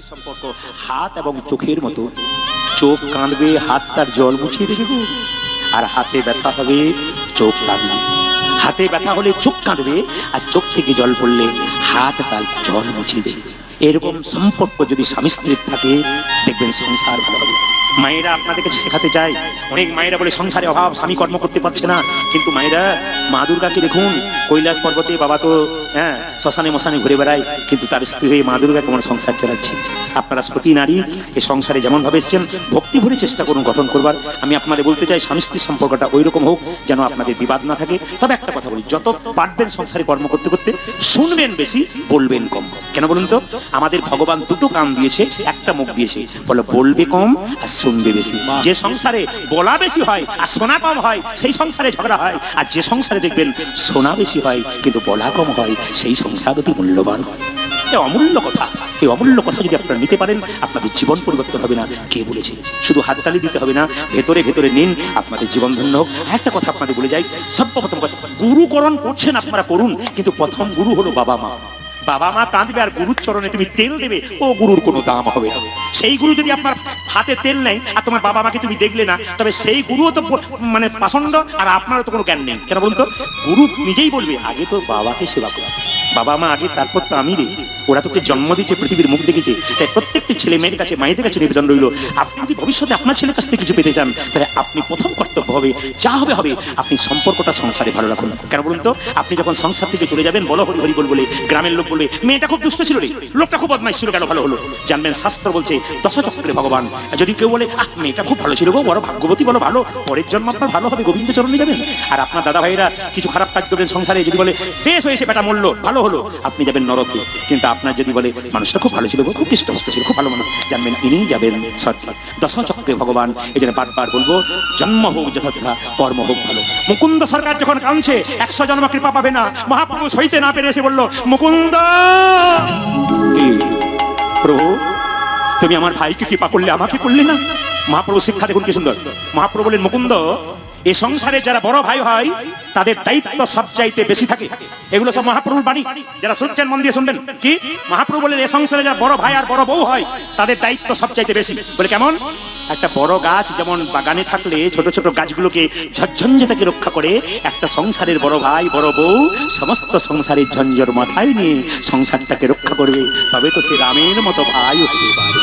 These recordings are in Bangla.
সম্পর্ক, হাত এবং চোখের মতো। চোখ কাঁদবে, হাত তার জল মুছিয়ে দেবে, আর হাতে ব্যথা হবে, চোখ কাঁদবে। হাতে ব্যথা হলে চোখ কাঁদবে, আর চোখ থেকে জল পড়লে হাত তার জল মুছিয়ে দেবে। এরকম সম্পর্ক যদি স্বামী স্ত্রীর থাকে, দেখবেন সংসার ভালো মায়েরা আপনাদেরকে শেখাতে চায়, অনেক মায়েরা বলে, সংসারে অভাব, স্বামী কর্ম করতে পারছে না। কিন্তু মায়েরা, মা দুর্গাকে দেখুন, কৈলাস পর্বতে বাবা তো হ্যাঁ শ্মশানে মশানে ঘুরে বেড়ায়, কিন্তু তার স্ত্রী হয়ে মা দুর্গা কেমন সংসার চালাচ্ছে। আপনারা সতী নারী, এ সংসারে যেমন ভাবে এসছেন ভক্তি ভরে চেষ্টা করুন গঠন করবার। আমি আপনাদের বলতে চাই স্বামী স্ত্রীর সম্পর্কটা ওই রকম হোক, যেন আপনাদের বিবাদ না থাকে। তবে একটা কথা বলি, যত পারবেন সংসারে কর্ম করতে করতে, শুনবেন বেশি, বলবেন কম। কেন বলুন তো? আমাদের ভগবান দুটো কান দিয়েছে, একটা মুখ দিয়েছে। বলে, বলবে কম আর শুনবে বেশি যে সংসারে বলা বেশি হয় আর শোনা কম হয় সেই সংসারে ঝগড়া হয়। আর যে সংসারে দেখবেন শোনা বেশি হয় কিন্তু বলা কম হয় সেই সংসার অতি মূল্যবান হয়। অমূল্য কথা। এই অমূল্য কথা যদি আপনারা নিতে পারেন আপনাদের জীবন পরিবর্তন হবে না। কে বলেছে? শুধু হাততালি দিতে হবে না ভেতরে ভেতরে নিন আপনাদের জীবন ধন্য হোক। একটা কথা আপনাদের বলে যাই সর্বপ্রথম কথা গুরুকরণ করছেন আপনারা করুন কিন্তু প্রথম গুরু হলো বাবা মা। বাবা মা কাঁদবে আর গুরুর চরণে তুমি তেল দেবে, ও গুরুর কোনো দাম হবে সেই গুরু যদি আপনার হাতে তেল নেই আর তোমার বাবা মাকে তুমি দেখলে না, তবে সেই গুরুও তো মানে পাষণ্ড, আর আপনারও তো কোনো জ্ঞান নেই। কেন বলুন তো? গুরু নিজেই বলবে, আগে তো বাবাকে সেবা করা। বাবা মা আগে তারপর তো আমি রে ওরা তোকে জন্ম দিয়েছে, পৃথিবীর মুখ দেখেছে। তাই প্রত্যেকটি ছেলে মেয়ের কাছে, মায়েদের কাছে নিবেদন রইল, আপনি যদি ভবিষ্যতে আপনার ছেলের কাছ থেকে কিছু পেতে চান, তাহলে আপনি প্রথম কর্তব্য হবে, যা হবে হবে, আপনি সম্পর্কটা সংসারে ভালো রাখুন। কেন বলুন তো? আপনি যখন সংসার থেকে চলে যাবেন, বলো হরি হরি বল বলে গ্রামের লোক বলবে মেয়েটা খুব দুষ্ট ছিল রে। লোকটা খুব বদমাইশ ছিল কেন? ভালো হলো। জানবেন শাস্ত্র বলছে দশচক্রে ভগবান। যদি কেউ বলে আহ মেয়েটা খুব ভালো ছিল গো বড় ভাগ্যবতী বলো ভালো। পরের জন্ম আপনার ভালো হবে গোবিন্দ চরণে যাবেন। আর আপনার দাদা ভাইরা কিছু খারাপ কাজ করবেন সংসারে যদি বলে বেশ হয়েছে বেটা মরলো ভালো হলো। আপনি যাবেন নরকে। কিন্তু আপনার যদি বলে মানুষটা খুব ভালো ছিল গো, খুব কৃষ্ণভক্ত ছিল খুব ভালো মানুষ। জানবেন ইনিই যাবেন সত্যি দশচক্রে ভগবান এই জন্য বারবার বলব জন্ম হোক যথাযথা কর্ম হোক ভালো। মুকুন্দ সরকার যখন কাঁদছে একশো জন্ম কৃপা পাবে না। মহাপুরুষ হইতে না পেরে এসে বলল মুকুন্দ? প্রভু, তুমি আমার ভাইকে কৃপা করলে, আমাকে করলে না? মহাপ্রভু শিক্ষা দেখুন কি সুন্দর। মহাপ্রভু বলেন, মুকুন্দ এ সংসারে যারা বড় ভাই হয়, তাদের দায়িত্ব সবচাইতে বেশি থাকে। এগুলো সব মহাপ্রভুর বাণী। যারা শুনছেন, মন দিয়ে শুনবেন। কি? মহাপ্রভু বলেন এ সংসারে যারা বড় ভাই আর বড় বউ হয়, তাদের দায়িত্ব সবচাইতে বেশি। বলে, কেমন? একটা বড় গাছ যেমন বাগানে থাকলে ছোট ছোট গাছগুলোকে ঝঞ্ঝে থেকে রক্ষা করে, একটা সংসারের বড় ভাই, বড় বউ সমস্ত সংসারের ঝঞ্ঝর মাথায় নিয়ে সংসারটাকে রক্ষা করবে। তবে তো সে রামের মতো ভাই হতে পারে।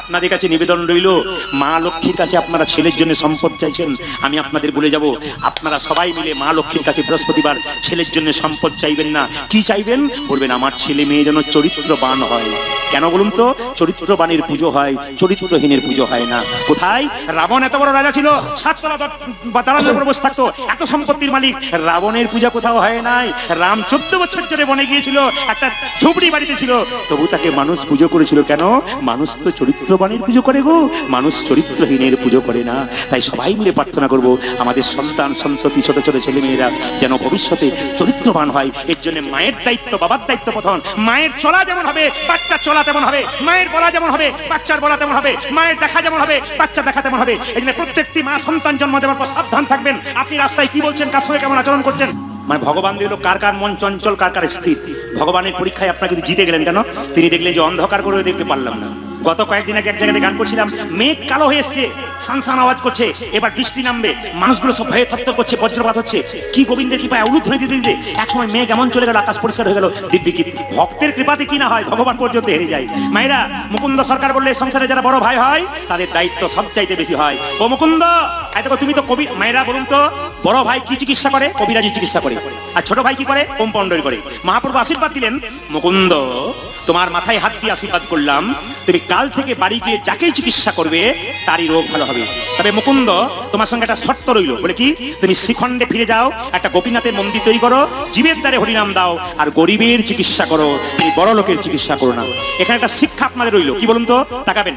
আপনাদের কাছে নিবেদন রইল, মা লক্ষ্মীর কাছে আপনারা ছেলের জন্য সম্পদ চাইছেন, আমি আপনাদের বলে যাব, আপনারা সবাই মিলে মা লক্ষ্মীর কাছে বৃহস্পতিবার ছেলের জন্য সম্পদ চাইবেন না। কি চাইবেন? বলবেন, আমার ছেলে মেয়ে যেন চরিত্রবান হয়। কেন বলুন তো? চরিত্রবানের পুজো হয়, চরিত্রহীনের পুজো হয় না। কোথায়? রাবণ এত বড় রাজা ছিল থাকতো, এত সম্পত্তির মালিক। রাবণের পূজা কোথাও হয় নাই। রাম চোদ্দ বছর ধরে বনে গিয়েছিল, একটা ঝুপড়ি বাড়িতে ছিল। তবু তাকে মানুষ পুজো করেছিল কেন? মানুষ তো চরিত্রবানের পুজো করে গো। মানুষ চরিত্রহীনের পুজো করে না। তাই সবাই মিলে প্রার্থনা করব, আমাদের সন্তান, সন্ততি, ছোট ছোট ছেলে মেয়েরা যেন ভবিষ্যতে চরিত্রবান হয়। এর জন্য মায়ের দায়িত্ব, বাবার দায়িত্ব প্রথম। মায়ের চলা যেমন হবে, বাচ্চার চলা তেমন হবে। মায়ের বলা যেমন হবে, বাচ্চার বলা তেমন হবে। মায়ের দেখা যেমন হবে, বাচ্চা দেখা তেমন হবে। এই জন্য প্রত্যেকটি মা সন্তান জন্ম দেওয়ার পর সাবধান থাকবেন। আপনি রাস্তায় কি বলছেন, কার সঙ্গে কেমন আচরণ করছেন? মানে ভগবান দিল, কার কার মন চঞ্চল, কার কার স্থির। ভগবানের পরীক্ষায় আপনাকে জিতে গেলেন কেন? তিনি দেখলেন যে অন্ধকার করে দেখতে পারলাম না। গত কয়েকদিন আগে এক জায়গাতে গান করছিলাম, মেঘ কালো হয়ে এসছে, সানসান আওয়াজ করছে, এবার বৃষ্টি নামবে, মানুষগুলো সব ভয়ে থত্তর করছে, বজ্রপাত হচ্ছে। কি গোবিন্দের কৃপায় অনুধ্বনি দিতে দিতে এক সময় মেঘ এমন চলে গেল, আকাশ পরিষ্কার হয়ে গেল, দিব্যি কীর্তি। ভক্তের কৃপাতে কি না হয়, ভগবান পর্যন্ত হেরে যায়। মায়েরা, মুকুন্দ সরকার বললে সংসারে যারা বড় ভাই হয়, তাদের দায়িত্ব সবচাইতে বেশি হয়। ও মুকুন্দ দেখো, তুমি তো কবি, মায়েরা বলুন তো, বড় ভাই কি চিকিৎসা করে? কবিরাজি চিকিৎসা করে। আর ছোট ভাই কি করে? ওম কম্পাউন্ডারি করে। মহাপ্রভু আশীর্বাদ দিলেন, মুকুন্দ তোমার মাথায় হাত দিয়ে আশীর্বাদ করলাম। তুমি কাল থেকে বাড়ি গিয়ে যাকেই চিকিৎসা করবে, তারই রোগ ভালো হবে। তবে মুকুন্দ, তোমার সঙ্গে একটা শর্ত রইল। বলে কি? তুমি শিখণ্ডে ফিরে যাও, একটা গোপীনাথের মন্দির তৈরি করো, জীবের দ্বারে হরিনাম দাও, আর গরিবের চিকিৎসা করো, তুমি বড় লোকের চিকিৎসা করো না। এখানে একটা শিক্ষা আপনাদের রইল। কি বলুন তো? তাকাবেন।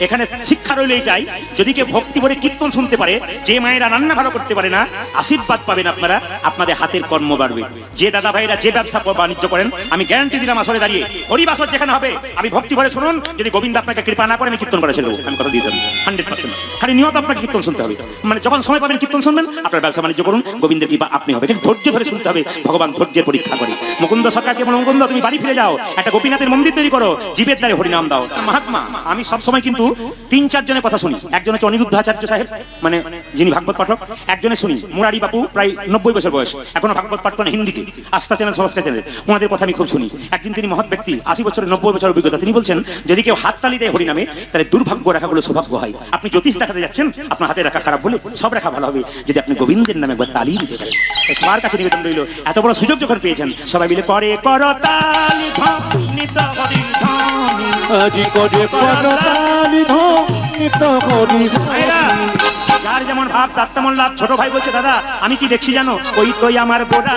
এখানে শিক্ষা রইল এইটাই, যদি কেউ ভক্তি করে কীর্তন শুনতে পারে, যে মায়েরা রান্না ভালো করতে পারে না, আশীর্বাদ পাবেন আপনারা, আপনাদের হাতের কর্ম বাড়বে। যে দাদা ভাইরা যে ব্যবসা বাণিজ্য করেন, আমি গ্যারান্টি দিলাম আসলে দাঁড়িয়ে হরিবার বাসর যেখানে হবে, আমি ভক্তি ভরে শুনুন, যদি গোবিন্দ আপনাকে কৃপা না করে, আমি কীর্তন করে দেবো আমি কথা দিয়ে দেবো। Hundred percent. খালি নিয়ত আপনাকে কীর্তন শুনতে হবে। মানে যখন সময় পাবেন কীর্তন শুনবেন, আপনার ব্যবসা বাণিজ্য করুন, গোবিন্দের কৃপা আপনি হবে। কিন্তু ধৈর্য ধরে শুনতে হবে, ভগবান ধৈর্যের পরীক্ষা করে। মুকুন্দ সরকারকে বলো মুকুন্দ, তুমি বাড়ি ফিরে যাও, একটা গোপীনাথের মন্দির তৈরি করো, জীবের দ্বারে হরিনাম দাও। মহাত্মা, আমি সব সময় কিন্তু তিন চারজনের কথা শুনি। একজন হচ্ছে অনিরুদ্ধ আচার্য সাহেব মানে যিনি ভাগবত পাঠক, একজনে শুনি, মুরারি বাবু প্রায় নব্বই বছর বয়স, এখনও ভাগবত পাঠ করেন হিন্দিতে, আস্থা চ্যানেল সংস্কার চ্যানেল। ওনাদের কথা আমি খুব শুনি। একদিন তিনি মহৎ ব্যক্তি আশি বছরের নব্বই বছর অভিজ্ঞতা। তিনি বলছেন যদি কেউ হাত তালি দেয় হরিনামে তাহলে দুর্ভাগ্য রেখাগুলো সৌভাগ্য হয়। আপনি জ্যোতিষ দেখাতে যাচ্ছেন আপনার হাতে রাখা খারাপ বলে সব রেখা ভালো হবে। যদি আপনি গোবিন্দের নামে একবার তালি দিতে পারেন। সবার কাছে নিবেদন রইল। এত বড় সুযোগ যখন পেয়েছেন সবাই মিলে করে কর তালি ধ্বনি তো হরি ধ্বনি। আজি করে পরতালি ধো নিত হরি যার যেমন ভাব তার তেমন লাভ। ছোট ভাই বলছে দাদা আমি কি দেখছি জানো? ওই তোই আমার গোড়া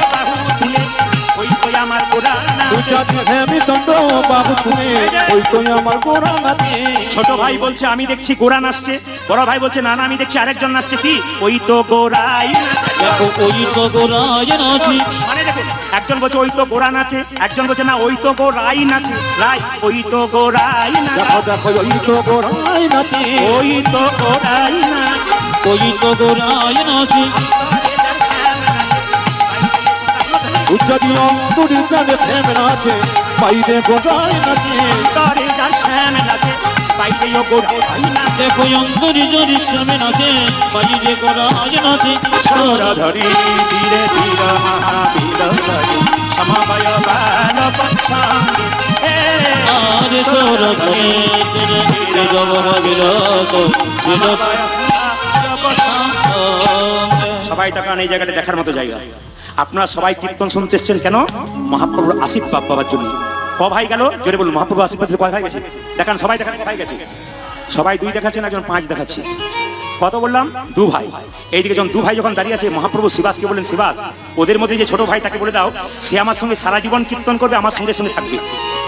আমার দণ্ড বাবু ওই গোড়া ছোট ভাই বলছে আমি দেখছি গোড়া নাচছে বড় ভাই বলছে না না আমি দেখছি আরেকজন নাচছে কি? ওই তো গোড়াই ওই তো নাচে মানে দেখুন একজন বলছে ওই তো গোড়া নাচে একজন বলছে না ওই তো গোড়াই নাচে রাই ওই তো গোড়াই দেখো দেখো ওই তো গোড়াই নাচে ওই তো গোড়াই নাচে ওই তো গোড়ায় নাচে তুই যদি অন্তরি জানে থেমে নাচে বাইরে গোড়াই নাচে। তরে যার শ্যাম নাচে বাইরে ও গোড়াই নাচে দেখো অন্তরি জরি শ্যামে নাচে বাইরে গোড়ায় নাচে। সুর ধরি ধীরে ধীরে মহাবীর ধরি সমবয় বাল পক্ষাঙ্গে। আর সোর ধরে ধীরে ধীরে জব বিরত বিরত সবাই তাকান এই জায়গাটা দেখার মতো জায়গা। আপনারা সবাই কীর্তন শুনতে এসছেন কেন? মহাপ্রভুর আশীর্বাদ পাওয়ার জন্য। ক ভাই গেল? জোরে বলুন মহাপ্রভু আশীর্বাদ কয় ভাই গেছে? দেখান, সবাই দেখান ভাই গেছে? সবাই দুই দেখাচ্ছেন, একজন পাঁচ দেখাচ্ছে। কত বললাম? দু ভাই। এইদিকে যখন দু ভাই যখন দাঁড়িয়ে আছে, মহাপ্রভু শিবাসকে বলেন শিবাস, ওদের মধ্যে যে ছোট ভাই তাকে বলে দাও, সে আমার সঙ্গে সারা জীবন কীর্তন করবে, আমার সঙ্গে সঙ্গে থাকবে।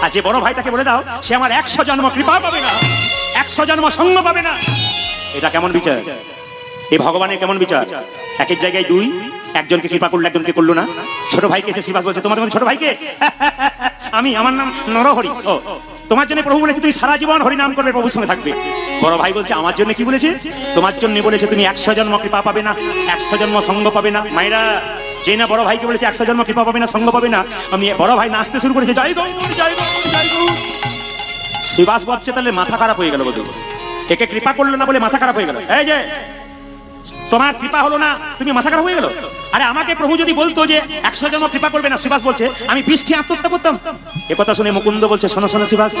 আর যে বড় ভাই তাকে বলে দাও, সে আমার একশো জন্ম কৃপা পাবে না, একশো জন্ম সঙ্গ পাবে না। এটা কেমন বিচার? এ ভগবানের কেমন বিচার? এক এক জায়গায় দুই একজনকে কৃপা করল একজনকে করল না? ছোট ভাইকে এসে শিবাস বলছে তোমার ছোট ভাইকে? আমি, আমার নাম নরহরি। ও, তোমার জন্য প্রভু বলেছে, তুমি সারা জীবন হরি নাম করবে, প্রভুর সঙ্গে থাকবে। বড় ভাই বলছে, আমার জন্য কি বলেছে? তোমার জন্য বলেছে, তুমি একশো জন্ম কৃপা পাবে না, একশো জন্ম সঙ্গ পাবে না। মায়েরা, যে না বড় ভাইকে বলেছে, একশো জন্ম কৃপা পাবে না, সঙ্গ পাবে না। আমি বড় ভাই নাচতে শুরু করেছে গৌর শিবাস বলছে তাহলে মাথা খারাপ হয়ে গেল বধু একে কৃপা করল না বলে মাথা খারাপ হয়ে গেল। এই যে, তোমার কৃপা হলো না, তুমি মাথা খারাপ হয়ে গেল? আরে আমাকে প্রভু যদি বলতো যে একশো জন কৃপা করবে না শিবাস বলছে আমি বিষ খেয়ে আত্মহত্যা করতাম। এ কথা শুনে মুকুন্দ বলছে শোনো শোনো শিবাস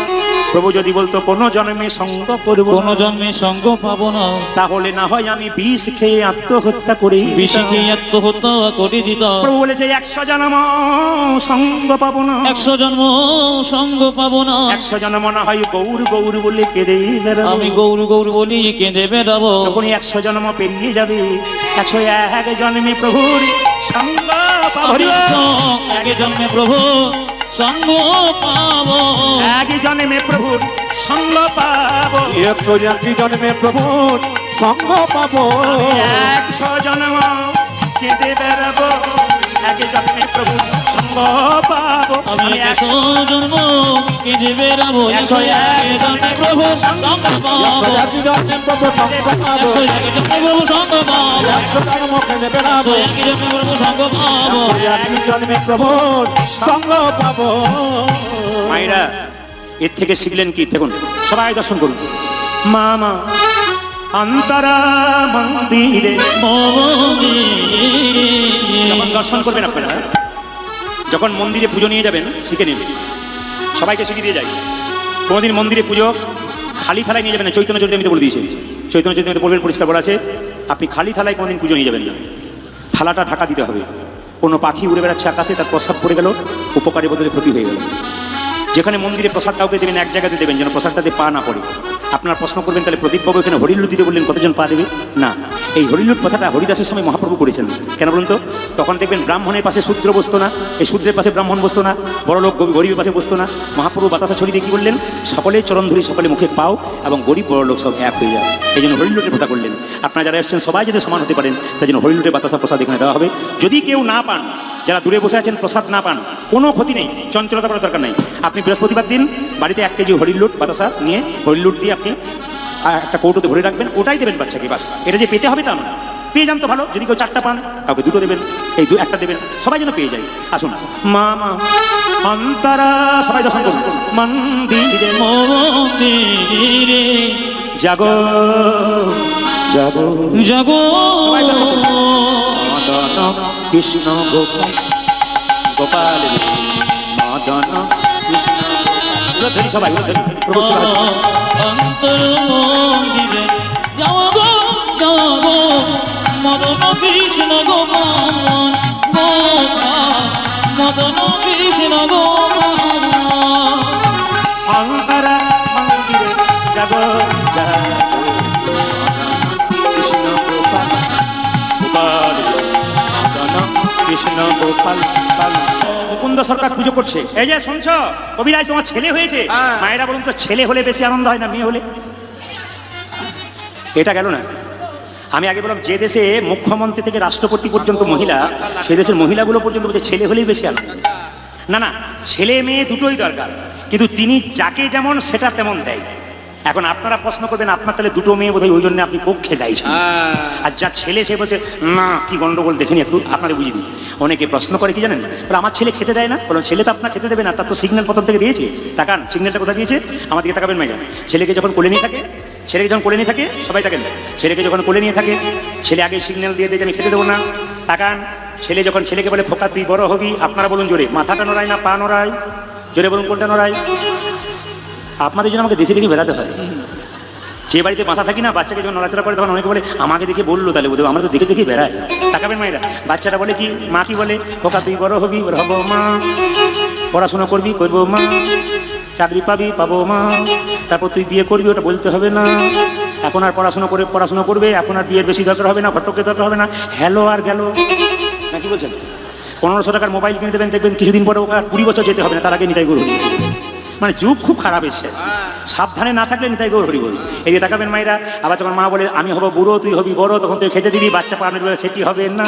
প্রভু যদি বলতো কোন জন্মে সঙ্গ করব কোন জন্মে সঙ্গ পাবো না। তাহলে না হয় আমি বিষ খেয়ে আত্মহত্যা করি। বিশিকে আত্মহত্যা করে দিত প্রভু বলেছে একশো জন্ম সঙ্গ পাবো না। একশো জন্ম সঙ্গ পাবো না। একশো জন্ম না হয় গৌর গৌর বলে কেঁদে। আমি গৌর গৌর বলি কেঁদে বেড়াবো। যখনই একশো জন্ম পেরিয়ে যাবে একশো এক জন্মে প্রভুর জন্মে প্রভু সঙ্গ পাবো। এক জন্মে প্রভুর সঙ্গ পাবো। একশো একটি জন্মে প্রভুর সঙ্গ পাবো। একশো জন্ম কেঁদে বেড়াবো। এক জন্মে প্রভুর সঙ্গ পাবো। আমি একশো জন্ম কেঁদে বেড়াবো একশো এক জন্মে প্রভু সঙ্গ পাবো। একশো একটি জন্মে প্রভু সঙ্গ পাবো। একশো এক জন্মে প্রভু সঙ্গ পাবো। একশো জন্ম খেলে বেড়াবো এক জন্মে প্রভু সঙ্গ পাবো। একটি জন্মে প্রভুর সঙ্গ পাবো। মায়েরা এর থেকে শিখলেন কি? দেখুন সবাই দর্শন করুন। মামা অন্তরা মন্দিরে যখন দর্শন করবেন আপনারা। যখন মন্দিরে পুজো নিয়ে যাবেন, শিখে নেবেন। সবাইকে শিখিয়ে দিয়ে যাই। কোনোদিন মন্দিরে পুজো খালি থালায় নিয়ে যাবেন না, চৈতন্য চরিতামিতে বলে দিয়েছি। চৈতন্য চৈতন্য বলবেন পরিষ্কার বলা আছে। আপনি খালি থালায় কোনোদিন পুজো নিয়ে যাবেন না। থালাটা ঢাকা দিতে হবে। কোনো পাখি উড়ে বেড়াচ্ছে আকাশে, তার প্রস্রাব পড়ে গেল, উপকারী বদলে ক্ষতি হয়ে গেল। যেখানে মন্দিরে প্রসাদ কাউকে দেবেন, এক জায়গাতে দেবেন, যেন প্রসাদটাতে পা না পড়ে। আপনার প্রশ্ন করবেন, তাহলে প্রদীপবাবু এখানে হরিলুট দিতে বললেন, কতজন পা দেবে? না। এই হরিলুট কথাটা হরিদাসের সময় মহাপ্রভু করেছেন। কেন বলুন তো? তখন দেখবেন ব্রাহ্মণের পাশে শূদ্র বসতো না, এই শূদ্রের পাশে ব্রাহ্মণ বসতো না বড় লোক গরিবের পাশে বসতো না। মহাপ্রভু বাতাসা ছড়িয়ে কি বললেন? সকলে চরণ ধরি সকলে মুখে পাও এবং গরিব বড় লোক সব এক হয়ে যায় এই জন্য হরিলুটের কথা করলেন আপনারা যারা এসছেন, সবাই যাতে সমান হতে পারেন তাই জন্য হরিলুটের বাতাসা প্রসাদ এখানে দেওয়া হবে। যদি কেউ না পান যারা দূরে বসে আছেন প্রসাদ না পান কোনো ক্ষতি নেই চঞ্চলতা করার দরকার নেই। আপনি বৃহস্পতিবার দিন বাড়িতে এক কেজি হরিলুট বাতাসা নিয়ে হরিলুট দিয়ে আপনি একটা কৌটোতে ভরে রাখবেন ওটাই দেবেন বাচ্চাকে বাস। এটা যে পেতে হবে তা না পেয়ে যান তো ভালো যদি কেউ চারটা পান কাউকে দুটো দেবেন এই দু একটা দেবেন সবাই যেন পেয়ে যায়। আসুন। মা মা অন্তরা সবাই দর্শন করুন। মন্দিরে মন্দিরে জাগো। জাগো। জাগো মদন কৃষ্ণ গোপাল গোপাল মদন কৃষ্ণ ধরি সবাই। অন্তর মন্দিরে যাও গো মদন কৃষ্ণ গোপাল গোপাল মদন কৃষ্ণ গোপাল। অন্তরা মন্দিরে জাগো জাগো কৃষ্ণ গোপাল গোপাল। মুকুন্দ সরকার পুজো করছে। এই যে শুনছ কবিরাজ তোমার ছেলে হয়েছে। মায়েরা বলুন তো ছেলে হলে বেশি আনন্দ হয় না মেয়ে হলে? এটা গেল না। আমি আগে বললাম যে দেশে মুখ্যমন্ত্রী থেকে রাষ্ট্রপতি পর্যন্ত মহিলা সে দেশের মহিলাগুলো পর্যন্ত বলছে ছেলে হলেই বেশি আনন্দ। না না ছেলে মেয়ে দুটোই দরকার। কিন্তু তিনি যাকে যেমন সেটা তেমন দেয়। এখন আপনারা প্রশ্ন করবেন আপনার তাহলে দুটো মেয়ে বোধহয় ওই জন্য আপনি পক্ষে গাইছেন আর যা ছেলে সে বলছে না কি গন্ডগোল দেখিনি একটু আপনাদের বুঝিয়ে দিই। অনেকে প্রশ্ন করে কি জানেন? বলে আমার ছেলে খেতে দেয় না? বলুন ছেলে তো আপনার খেতে দেবে না তার তো সিগন্যাল প্রথম থেকে দিয়েছে। তাকান সিগন্যালটা কোথায় দিয়েছে? আমার দিকে তাকাবেন মাইজান ছেলেকে যখন কোলে নিয়ে থাকে ছেলেকে যখন কোলে নিয়ে থাকে সবাই থাকেন ছেলেকে যখন কোলে নিয়ে থাকে ছেলে আগে সিগন্যাল দিয়ে দিয়ে আমি খেতে দেবো না। তাকান ছেলে যখন ছেলেকে বলে ফোকা তুই বড় হবি? আপনারা বলুন জোরে মাথাটা নড়ায় না পা নড়ায়? জোরে বলুন কোনটা নড়ায়? আপনাদের জন্য আমাকে দেখে দেখে বেড়াতে হয়। যে বাড়িতে বাসা থাকি না, বাচ্চাকে যখন নড়াচড়া করে তখন অনেকে বলে, আমাকে দেখে বলল তাহলে বোধহয় আমরা তো দেখে দেখে বেড়াই। তাকাবেন মায়েরা, বাচ্চাটা বলে কি, মা কি বলে খোকা তুই বড় হবি হব মা, পড়াশোনা করবি, করব মা, চাকরি পাবি, পাবো মা, তারপর তুই বিয়ে করবি, ওটা বলতে হবে না। এখন আর পড়াশোনা করে, পড়াশোনা করবে, এখন আর বিয়ের বেশি দরকার হবে না, ঘটকের দরকার হবে না, হ্যালো আর গেল। না কি বলছেন? পনেরোশো টাকার মোবাইল কিনে দেবেন, দেখবেন কিছুদিন পরে ওকে কুড়ি বছর যেতে হবে না, তার আগে নিতাই করুন। মানে যুগ খুব খারাপ এসছে। সাবধানে না থাকলে নিতাই গৌর হরি বল। এই যে তাকাবেন মায়েরা, আবার যখন মা বলে, আমি হব বুড়ো, তুই হবি বড়, তখন তুই খেতে দিবি, বাচ্চা পানের বেলা সেটি হবে না।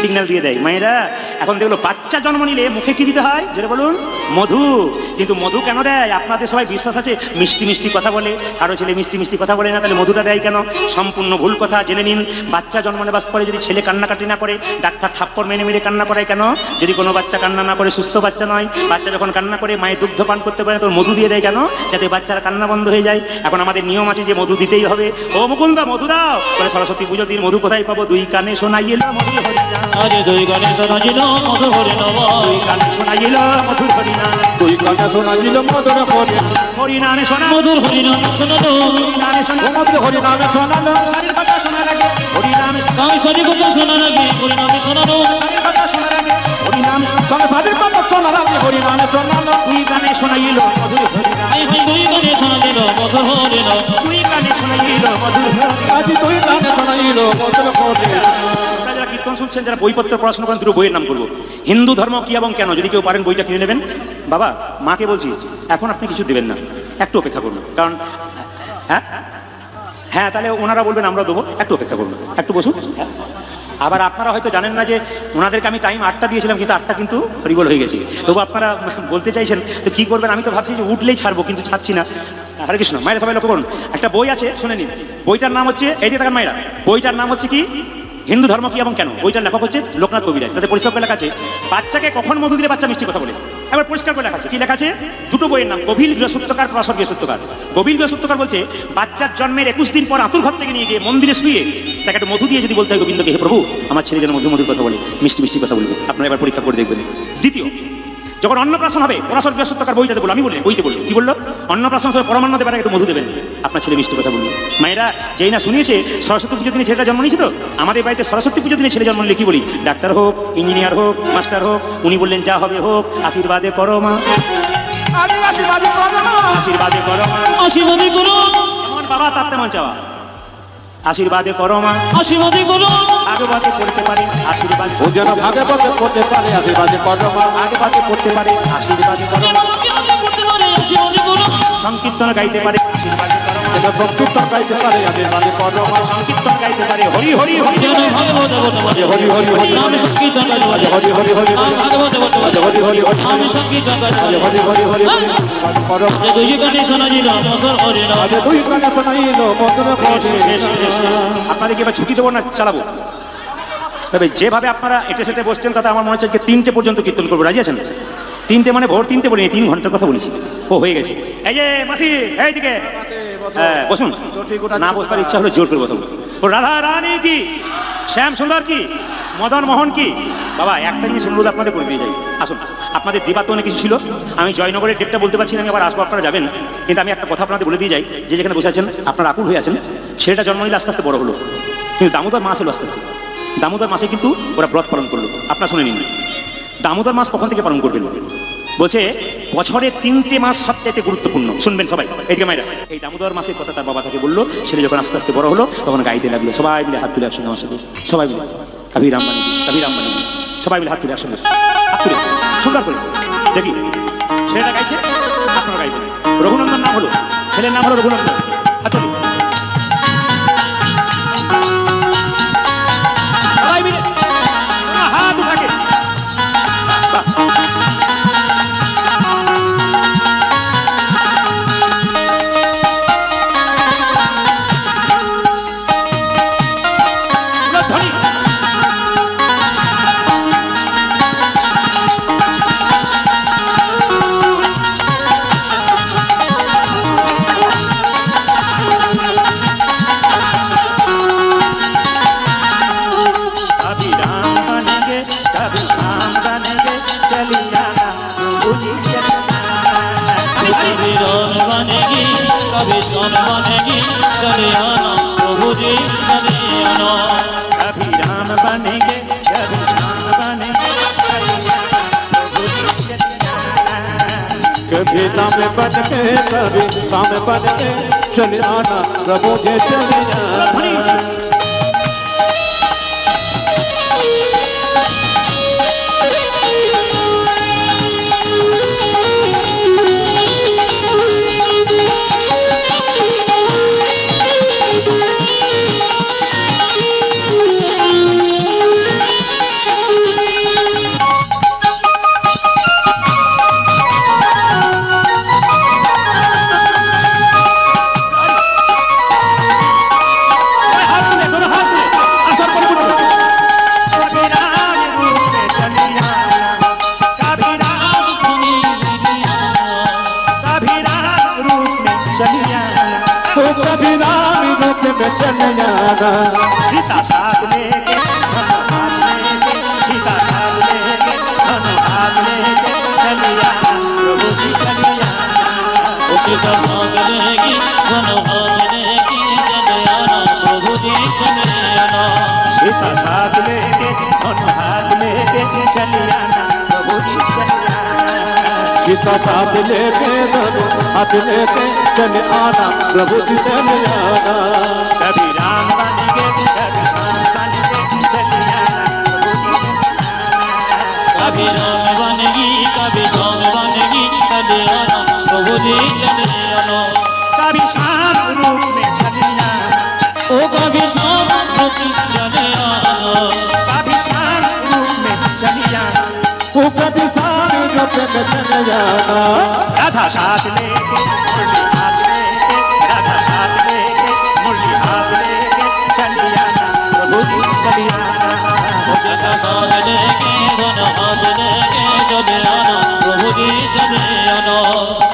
সিগন্যাল দিয়ে দেয়। মায়েরা, এখন দেখল বাচ্চা জন্ম নিলে মুখে কি দিতে হয়? যেটা বলুন। মধু। কিন্তু মধু কেন দেয়? আপনাদের সবাই বিশ্বাস আছে? মিষ্টি মিষ্টি কথা বলে। কারও ছেলে মিষ্টি মিষ্টি কথা বলে না, তাহলে মধুটা দেয় কেন? সম্পূর্ণ ভুল কথা, জেনে নিন। বাচ্চা জন্ম নেবার পরে যদি ছেলে কান্নাকাটি না করে, ডাক্তার থাপ্পড় মেনে মেরে কান্না করায় কেন? যদি কোনো বাচ্চা কান্না না করে, সুস্থ বাচ্চা নয়। বাচ্চা যখন কান্না করে, মায়ের দুগ্ধ পান করতে পারে তোর মধু দিয়ে দেয় কেন? যাতে বাচ্চার কান্না বন্ধ হয়ে যায়। এখন আমাদের নিয়ম আছে যে মধু দিতেই হবে। ও মুকুন্দা মধু দাও। বলে সরস্বতী পুজো দিন মধু কোথায় পাবো? দুই কানে শোনাইল মধু দুই দুই কানে শোনাইল শোনা। শোনা মধুর শোনালো শোনা শোনালো কথা শোনা লাগে। কথা শোনা লাগে। হরিনামে শোনালো শাড়ির কথা শোনা লাগে। শোনা। সংসারের শোনাইল মধুর আই ভাই হরে শোনাইল মধুর আজি তুই শোনাইল আপনারা যারা কীর্তন শুনছেন যারা বইপত্র পড়াশোনা করেন দুটো বইয়ের নাম করব হিন্দু ধর্ম কি এবং কেন? যদি কেউ পারেন বইটা কিনে নেবেন। বাবা মাকে বলছি এখন আপনি কিছু দেবেন না। একটু অপেক্ষা করুন। কারণ হ্যাঁ? হ্যাঁ তাহলে ওনারা বলবেন আমরা দেবো। একটু অপেক্ষা করুন। একটু বসুন। আবার আপনারা হয়তো জানেন না যে ওনাদেরকে আমি টাইম আটটা দিয়েছিলাম, কিন্তু আটটা কিন্তু হরিবল হয়ে গেছে। তবু আপনারা বলতে চাইছেন, তো কী করবেন? আমি তো ভাবছি যে উঠলেই ছাড়বো, কিন্তু ছাড়ছি না। হরে কৃষ্ণ, মায়েরা সবাই লক্ষ্য করুন। একটা বই আছে, শুনে নিন। বইটার নাম হচ্ছে, এই দিয়ে থাকেন মায়েরা, বইটার নাম হচ্ছে কি? হিন্দু ধর্ম কি এবং কেন? বইটার লেখক হচ্ছে লোকনাথ কবিরাজ। তাদের পরিষ্কার করে লেখা আছে, বাচ্চাকে কখন মধু দিলে বাচ্চা মিষ্টি কথা বলে? এবার পরিষ্কার করে লেখা আছে কি লেখা আছে দুটো বইয়ের নাম, গভীর গৃহসূত্রকার প্রসব গৃহসূত্রকার গভীর গৃহসূত্রকার বলছে, বাচ্চার জন্মের একুশ দিন পর আতুর ঘর থেকে নিয়ে গিয়ে মন্দিরে শুয়ে তাকে একটা মধু দিয়ে যদি বলতে হয়, গোবিন্দকে, হে প্রভু, আমার ছেলে যেন মধু মধুর কথা বলে, মিষ্টি মিষ্টি কথা বলবে। আপনারা এবার পরীক্ষা করে দেখবেন। দ্বিতীয় যখন অন্নপ্রাশন হবে পরাশর বৃহস্পত্যকার বইটাতে বলল আমি বললেন বইতে বলল। কি বলল? অন্নপ্রাশন সময় পরমান্ন আগে একটু মধু দেবেন। আপনার ছেলে মিষ্টি কথা বলল। মায়েরা যেই না শুনিয়েছে সরস্বতী পুজোর দিনে ছেলেটা জন্ম নিয়েছে তো আমাদের বাড়িতে সরস্বতী পুজোর দিনে ছেলে জন্ম নিলে কি বলি? ডাক্তার হোক ইঞ্জিনিয়ার হোক মাস্টার হোক উনি বললেন যা হবে হোক আশীর্বাদে করো মা। আশীর্বাদ করো আশীর্বাদে করো মা। আশীর্বাদী করো এমন বাবা তার তেমন চাওয়া। আশীর্বাদে করো মা। আশীর্বাদী করো আগবাদে পড়তে পারে আশীর্বাদ ও যেন ভাগে পথে করতে পারে আশীর্বাদ পারে আশীর্বাদে করো মা আশীর্বাদী করতে পারে আশীর্বাদী সংকীর্তন গাইতে পারে আশীর্বাদে সংকীর্তন গাইতে পারে আশীর্বাদ সংকীর্তন গাইতে পারে হরি হরি হরি যেন পারে হরি হরি হরি আমি সংকীর্তন গাইতে পারি হরি হরি হরি পারি হরি হরি হরি আমি সংকীর্তন গাইতে পারি হরি হরি হরি হরি যে দুই শোনা মধুর হরি দুই কানে মধুর বেশ। আপনাদেরকে এবার ছুটি দেবো না চালাবো তবে যেভাবে আপনারা এটে সেটে বসছেন, তাতে আমার মনে হচ্ছে তিনটে পর্যন্ত কীর্তন করব। রাজি আছেন? তিনটে মানে ভোর তিনটে বলিনি, তিন ঘণ্টার কথা বলেছি। ও, হয়ে গেছে। এই যে, মাসি এইদিকে হ্যাঁ বসুন। না বসবার ইচ্ছা হলে জোর করে ও, রাধা রানী কি? শ্যাম সুন্দর কি? মদন মোহন কি? বাবা, একটা জিনিস অনুরোধ আপনাদের করে দিয়ে যাই। আসুন আপনাদের অনেক কিছু ছিল। আমি জয়নগরের ডেটটা বলতে পারছি না, আমি আবার আসব, আপনারা যাবেন। কিন্তু আমি একটা কথা আপনাদের বলে দিয়ে যাই। যে যেখানে বসে আছেন, আপনারা আকুল হয়ে আছেন, ছেলেটা জন্ম নিলে আস্তে আস্তে বড় হলো। কিন্তু দামোদর মাস হলো আস্তে আস্তে। দামোদর মাসে কিন্তু ওরা ব্রত পালন করল। আপনার শুনে নিন। দামোদর মাস কখন থেকে পালন করবেন? বলছে বছরের তিনটে মাস সবচাইতে গুরুত্বপূর্ণ। শুনবেন সবাই। এইদিকে মায়েরা, এই দামোদর মাসের কথা তার বাবা তাকে বলল। ছেলে যখন আস্তে আস্তে বড় হলো, তখন গাইতে লাগল। সবাই মিলে হাত তুলে একসঙ্গে আমার সাথে। সবাই মিলে। কবি রামবানি কবি রামবানি সবাই মিলে হাত তুলে একসঙ্গে। হাত তুলে। সুন্দর করে। দেখি, ছেলেটা গাইছে, আপনারা গাইবেন। রঘুনন্দন নাম হলো। ছেলের নাম হলো রঘুনন্দন। बनेगी चले आना प्रभु जी चले आना कभी राम बनेंगे कभी शाम बनेंगे कभी राम बन के कभी शाम बन के चले आना प्रभु जी, चले ध्वनि सीता साथ सीता साथ लेके हाथ लेके चलिया प्रभु की चलिया सीता लेगी प्रभु की सीता साथ लेके धन हाथ लेके चलिया प्रभु की चलिया सीता साथ लेके धनु हाथ लेके चले आना प्रभु जी चले आना कभी राम कभी श्याम बनेंगे चली जाना प्रभु जी चली जाना कभी राम बनेगी कभी सोन बनेगी चले आना प्रभु जी चले आना कभी शाम रूप में चली जाना ओ कभी शाम रुक चले आना कभी शाम रूप में चली जाना वो कभी सारे रूप में चले जाना राधा साथ लेके मुरली हाथ लेके বহুদিন চলিয়া বহুদিন চলে আনো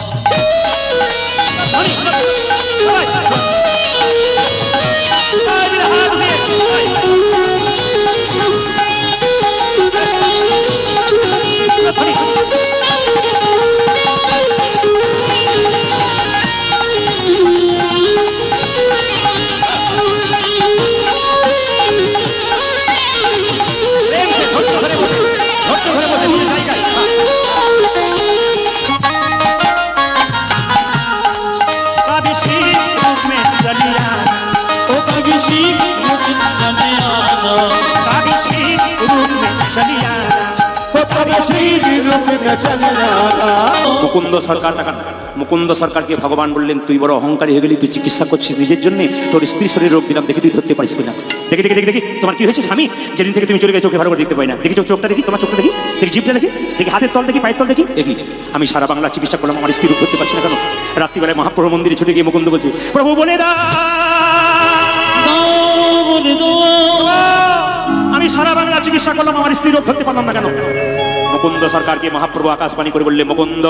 মুকুন্দ সরকার মুকুন্দ সরকারকে ভগবান বললেন তুই বড় অহংকারী হয়ে গেলি তুই চিকিৎসা করছিস নিজের জন্য তোর স্ত্রী শরীর রোগ দিলাম দেখি তুই ধরতে পারিস কিনা? দেখি দেখি দেখি দেখি তোমার কি হয়েছে স্বামী? যেদিন থেকে তুমি চলে গেছো চোখে ভালো করে দেখতে পাই না। দেখি চোখ- চোখটা দেখি তোমার চোখটা দেখি দেখি জিভটা দেখি দেখি হাতের তল দেখি পায়ের তল দেখি। দেখি আমি সারা বাংলা চিকিৎসা করলাম আমার স্ত্রী রোগ ধরতে পারছি না কেন? রাত্রিবেলায় মহাপ্রভু মন্দিরে ছুটে গিয়ে মুকুন্দ বলছে প্রভু বলে দাও। আমি সারা বাংলা চিকিৎসা করলাম আমার স্ত্রী রোগ ধরতে পারলাম না কেন? মুকুন্দ সরকারকে মহাপ্রভু আকাশবাণী করে বললে, মুকুন্দ,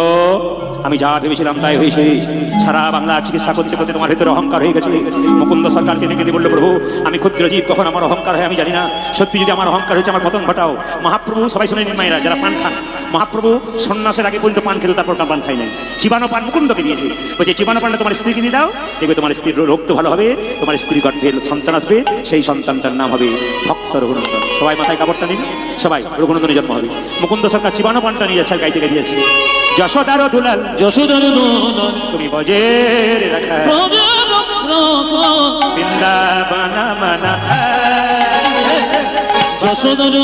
আমি যা ভেবেছিলাম তাই হয়েছে। সারা বাংলা চিকিৎসা করতে করতে তোমার ভিতরে অহংকার হয়ে গেছে। মুকুন্দ সরকারকে ডেকে দিয়ে বলল, প্রভু, আমি ক্ষুদ্র জীব, কখন আমার অহংকার হয় আমি জানি না। সত্যি যদি আমার অহংকার হয়েছে, আমার পতন ঘটাও। মহাপ্রভু সবাই শুনে মায়েরা, যারা পান খান। মহাপ্রভু সন্ন্যাসের আগে পর্যন্ত পান খেতে তারপর না পান খাই নাই। জীবাণু পান মুকুন্দকে দিয়েছে বলছে জীবাণু পানটা তোমার স্ত্রীকে দিয়ে দাও দেখবে তোমার স্ত্রীর রোগ তো ভালো হবে তোমার স্ত্রী গর্ভে সন্তান আসবে সেই সন্তানটার নাম হবে ভক্ত রঘুনন্দন সবাই মাথায় কাপড়টা নিন সবাই রঘুনন্দনের জন্ম হবে। মুকুন্দ সরকার জীবাণু পানটা নিয়ে যাচ্ছে আর গাইতে গাইতে যাচ্ছে। যশোদার দুলাল যশোদার তুমি বজের রাখা। প্রজার মানা। যশোদার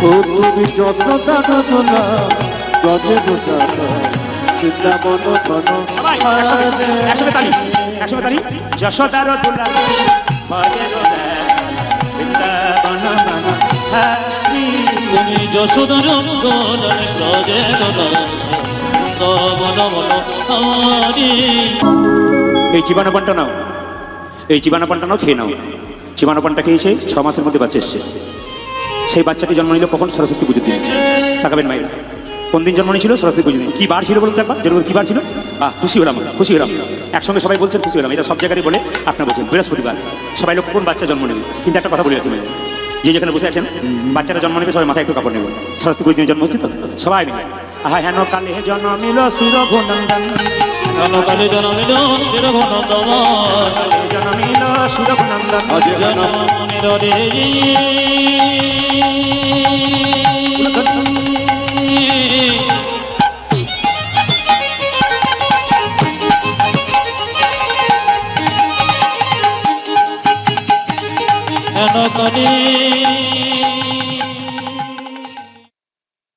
তুমি যত্ন দানা দোলা গজে দোলা বৃন্দাবন তালি তালি। যশোদার রাখা বৃন্দাবনা তুমি যশোদার মন হারি এই জীবাণু পানটা নাও। এই জীবাণু পানটা নাও, খেয়ে নাও। জীবাণু পানটা খেয়েছে ছ মাসের মধ্যে বাচ্চা এসছে। সেই বাচ্চাটি জন্ম নিল কখন? সরস্বতী পুজোর দিন। তাকাবেন মায়েরা। কোন দিন জন্ম নিয়েছিল? সরস্বতী পুজো দিন। কি বার ছিল বলুন তো একবার? যেরকম কি বার ছিল? আহ, খুশি হলাম খুশি হলাম। একসঙ্গে সবাই বলছেন খুশি হলাম। এটা সব জায়গায় বলে আপনার বলছেন। বৃহস্পতিবার। সবাই লোক কোন বাচ্চা জন্ম নেবে? কিন্তু একটা কথা বলি তুমি যে যেখানে বসে আছেন বাচ্চারা জন্ম নেবে সবাই মাথায় একটু কাপড় নেবে। সরস্বতী পুজোর দিন জন্ম হচ্ছে তো? সবাই মিলে। আহা হেন কালে জন্ম নিল শিরঘুনন্দন জনকালে জনমিল শিরঘনন্দন জনমিল রে